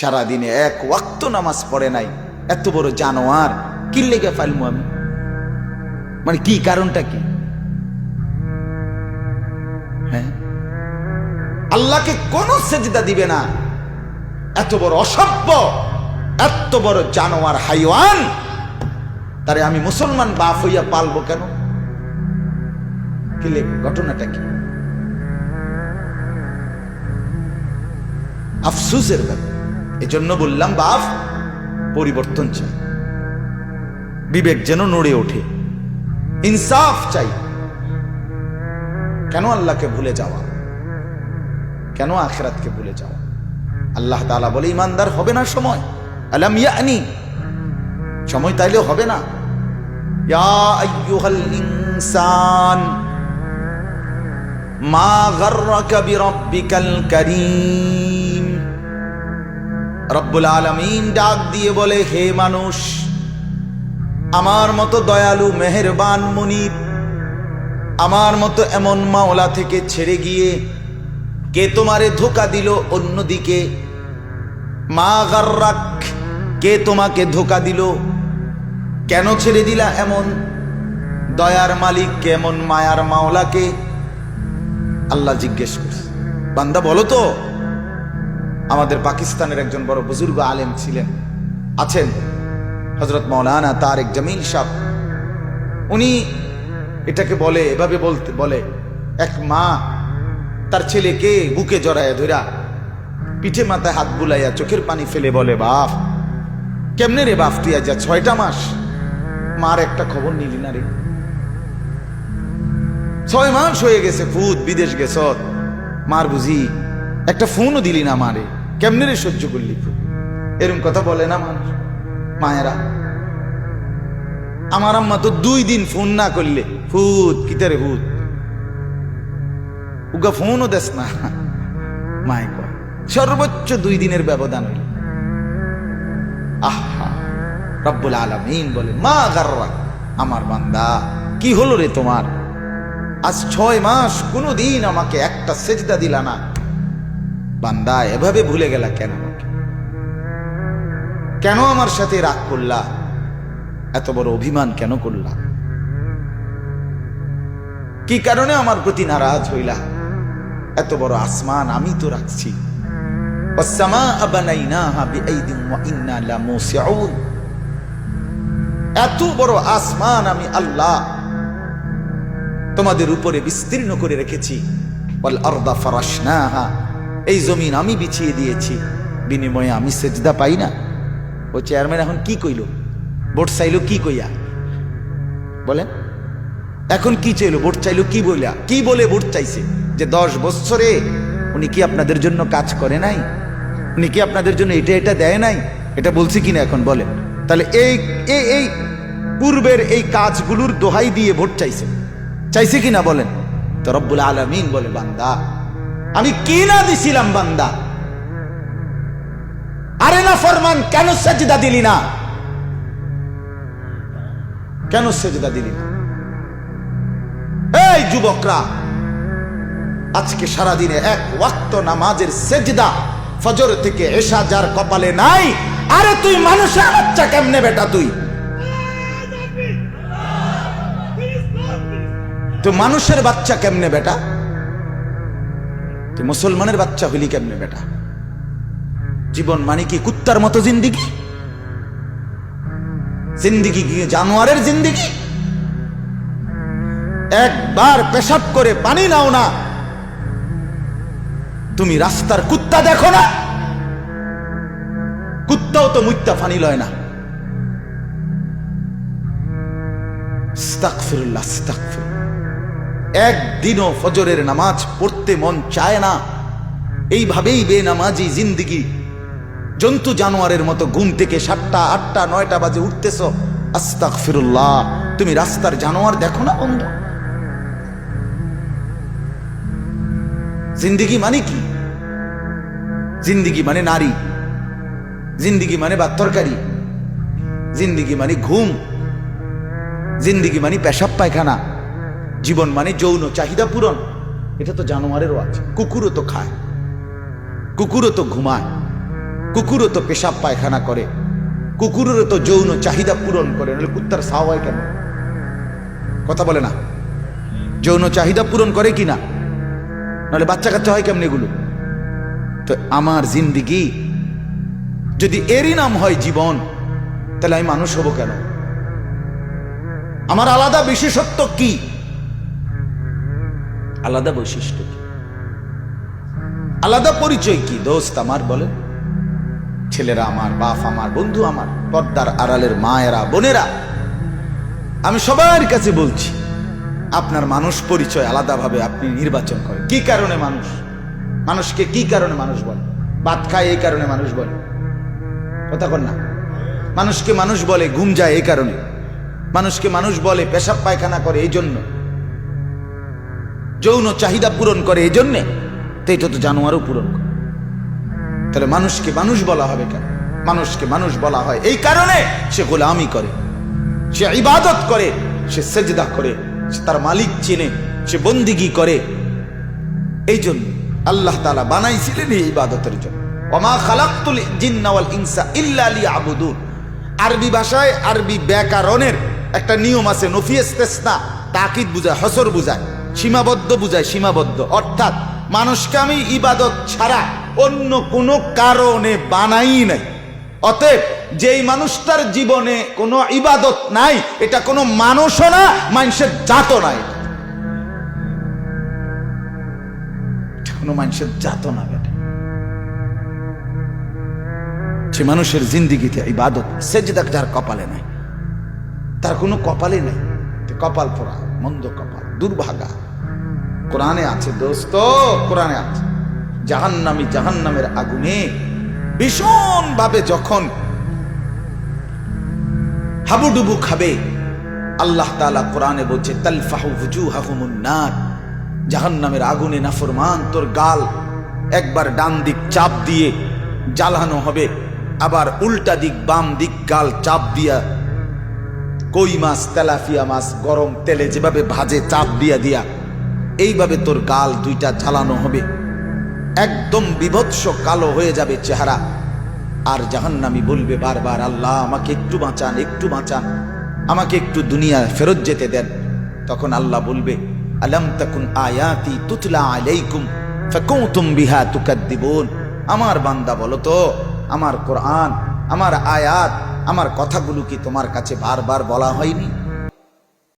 সারাদিনে এক ওয়াক্ত নামাজ পড়ে নাই। এত বড় জানোয়ার, কি লেগে ফাইলমু আমি? মানে কি কারণটা কি? হ্যাঁ? আল্লাহকে কোন সেজদা দিবে না। এত বড় অসভ্য, এত বড় জানোয়ার, হাইওয়ান, তারে আমি মুসলমান বাপ হইয়া পালবো কেন? কি লেগে? ঘটনাটা কি? আফসুসের ব্যাপার। এজন্য বললাম, বাপ, পরিবর্তন চাই। বিবেক যেন নড়ে ওঠে। ইনসাফ চাই। কেন আল্লাহকে ভুলে যাওয়া? কেন আখেরাতকে ভুলে যাওয়া? আল্লাহ তালা বলে, ইমানদার হবে না সময়। আলাম ইয়ানি। সময় তাইলেও হবে না। ইনসান, মা গাররাকা বিরাব্বিকাল কারীম। রব্বুল আলামিন ডাক দিয়ে বলে, হে মানুষ, আমার মতো দয়ালু, মেহেরবান মুনিব, আমার মতো এমন মাওলা থেকে ছেড়ে গিয়ে কে তোমারে ধোকা দিল অন্যদিকে? মা গার্রাক, কে তোমাকে ধোকা দিল? কেন ছেড়ে দিলা এমন দয়ার মালিক কেমন মায়ার মাওলাকে? আল্লাহ জিজ্ঞেস করছে। বান্দা, বলো তো আমাদের পাকিস্তানের একজন বড় বুজুর্গ আলেম ছিলেন, আছেন হজরত মৌলানা তারেক জামিল সাহ। উনি এটাকে বলে, এভাবে বলতে, বলে, এক মা, তার ছেলেকে বুকে জড়ায় ধরা পিঠে মাথায় হাত বুলাইয়া চোখের পানি ফেলে বলে, বাপ, কেমনে রে বাপ তুই আজ ছয়টা মাস? মার একটা খবর নিলি না রে? ছয় মাস হয়ে গেছে ফুদ বিদেশ গেছ। মার বুঝি একটা ফোনও দিলি না মারে। কেমনে রে সহ্য করলি ফুদ এরকম কথা বলে না মানুষ, মায়েরা। আমার আম্মা তো দুই দিন ফোন না করলে ফুদ কিতারে ফুদ উগা ফোনও দেস না। মায় কয়, সর্বোচ্চ দুই দিনের ব্যবধান হইল। আহা, রব্বুল আলামিন বলে, মা গাররা আমার বান্দা, কি হলো রে তোমার? আজ ছয় মাস কোনো দিন আমাকে একটা সেজদা দিলা না। বান্দা এভাবে ভুলে গেলা কেন আমাকে? কেন আমার সাথে রাগ করলা? এত বড় অভিমান কেন করলা? কি কারণে আমার প্রতি নারাজ হইলা? এত বড় আসমান আমি তো রাখছি। এত বড় আসমান আমি আল্লাহ তোমাদের উপরে বিস্তীর্ণ করে রেখেছি। ফরাসনাহা এই জমিন আমি বিছিয়ে দিয়েছি। বিনিময়ে আমি সেজদা পাই না। ও চেয়ারম্যান এখন কি কইল? ভোট চাইলো কি কইয়া? বলেন। এখন কি চাইলো? ভোট চাইলো কি বইলা? কি বলে ভোট চাইছে? যে দশ বছরে উনি কি আপনাদের জন্য কাজ করে নাই? উনি কি আপনাদের জন্য এটা এটা দেয় নাই? এটা বলছি কিনা এখন? বলেন। তাহলে এই এই পূর্বের এই কাজগুলোর দোহাই দিয়ে ভোট চাইছে। চাইছে কিনা? বলেন। তো রব্বুল আলমিন বলে, বান্দা আমি কি না দিছিলাম বান্দা। আরে না ফরমান, কেন সেজদা দিলি না? কেন সেজদা দিলি না? এই যুবকরা, আজকে সারাদিনে এক ওয়াক্ত নামাজের সেজদা, ফজর থেকে এসা যার কপালে নাই, আরে তুই মানুষের বাচ্চা কেমনে বেটা তুই? তুই মানুষের বাচ্চা কেমনে বেটা? মুসলমানের বাচ্চা হইলি কেমনে বেটা? জীবন মানে কি কুত্তার মতো জিন্দিগি? জিন্দিগি কি জানোয়ারের জিন্দিগি? একবার পেশাব করে পানি নাও না। তুমি রাস্তার কুত্তা দেখো না। কুত্তাও তো মুত্তা ফানি লয় না। আস্তাগফিরুল্লাহ, আস্তাগফিরুল্লাহ। একদিনও ফজরের নামাজ পড়তে মন চায় না। এইভাবেই বেনামাজি জিন্দিগি। জন্তু জানোয়ারের মতো ঘুম থেকে সাতটা, আটটা, নয়টা বাজে উঠতেছ। আস্তাক ফিরুল্লাহ তুমি রাস্তার জানোয়ার দেখো না বন্ধু। জিন্দিগি মানে কি? জিন্দিগি মানে নারী। জিন্দিগি মানে ভাত তরকারি। জিন্দিগি মানে ঘুম। জিন্দিগি মানে পেশাব পায়খানা। জীবন মানে যৌন, চাহিদা পূরণ। এটা তো জানোয়ারেরও আছে। কুকুরও তো খায়। কুকুরও তো ঘুমায়। কুকুরও তো পেশাব পায়খানা করে। কুকুরেরও তো যৌন চাহিদা পূরণ করে। নাহলে কুত্তার সাও হয় কেন? কথা বলে না। যৌন চাহিদা পূরণ করে কি না? নাহলে বাচ্চা কাচ্চা হয় কেমন এগুলো? তো আমার জিন্দিগি, যদি এরই নাম হয় জীবন, তাহলে আমি মানুষ হব কেন? আমার আলাদা বিশেষত্ব কি? আলাদা বৈশিষ্ট্য কি? আলাদা পরিচয় কি? দোস্ত আমার বলেন। ছেলেরা আমার, বাপ আমার, বন্ধু আমার, পর্দার আড়ালের মায়েরা, বোনেরা। আমি সবার কাছে বলছি, আপনার মানুষ পরিচয় আলাদাভাবে আপনি নির্বাচন করেন। কি কারণে মানুষ? মানুষকে কি কারণে মানুষ বলে? ভাত খায় এই কারণে মানুষ বলে? কথা কর না। মানুষকে মানুষ বলে, ঘুম যায় এই কারণে। মানুষকে মানুষ বলে, পেশাব পায়খানা করে এই জন্য। যৌন চাহিদা পূরণ করে এই জন্যে তো এটা তো জানোয়ারও পূরণ করে। তাহলে মানুষকে মানুষ বলা হবে কেন? মানুষকে মানুষ বলা হয় এই কারণে সে গোলামি করে, সে ইবাদত করে, সে সেজদা করে, সে তার মালিক চেনে, সে বন্দিগি করে। এই জন্য আল্লাহ তালা বানাইছিলেন এই ইবাদতের জন্য। ওমা খালাক্তুল জিন্না ওয়াল ইনসা ইল্লা আরবি ভাষায় আরবি ব্যাকরণের একটা নিয়ম আছে নফিয়েস্তেসনা তাকিদ বুঝায়, হসর বুঝায়। সীমাবদ্ধ বুঝায়, সীমাবদ্ধ। অর্থাৎ মানুষকে আমি ইবাদত ছাড়া অন্য কোনো কারণে বানাই নাই। অতএব যেই মানুষটার জীবনে কোনো ইবাদত নাই, এটা কোনো মানুষও না, মানুষের জাতও নাই কোনো মানুষের জাতও না সে মানুষের জিন্দিগিতে ইবাদত সে সেজদা যার কপালে নাই। তার কোনো কপালে নাই। কপাল পোড়া। মন্দ কপাল, দুর্ভাগা। কোরআনে আছে দোস্ত, কোরআনে আছে। জাহান্নামি জাহান্নামের আগুনে ভীষণ ভাবে যখন হাবুডুবু খাবে, আল্লাহ তাআলা কোরআনে বলছে, তালফাহু হুজুহাহুমুন নার। জাহান্নামের আগুনে নাফরমান, তোর গাল একবার ডান দিক চাপ দিয়ে জ্বালানো হবে, আবার উল্টা দিক বাম দিক গাল চাপ দিয়া কই মাছ, তেলাফিয়া মাছ, গরম তেলে যেভাবে ভাজে, চাপ দিয়া দিয়া, এইভাবে তোর গাল দুইটা ঝালানো হবে। একদম বিভৎস কালো হয়ে যাবে চেহারা। আর জাহান্নামি বলবে বারবার, আল্লাহ, আমাকে একটু বাঁচান একটু বাঁচান, আমাকে একটু দুনিয়া ফেরত যেতে দেন। তখন আল্লাহ বলবে, আলম তাকুন আয়াতি তুতলা আলাইকুম ফাকুতুম বিহা তুকাদ্দিবুন। আমার বান্দা বলো তো, আমার কোরআন, আমার আয়াত আমার কথাগুলো কি তোমার কাছে বারবার বলা হয়নি?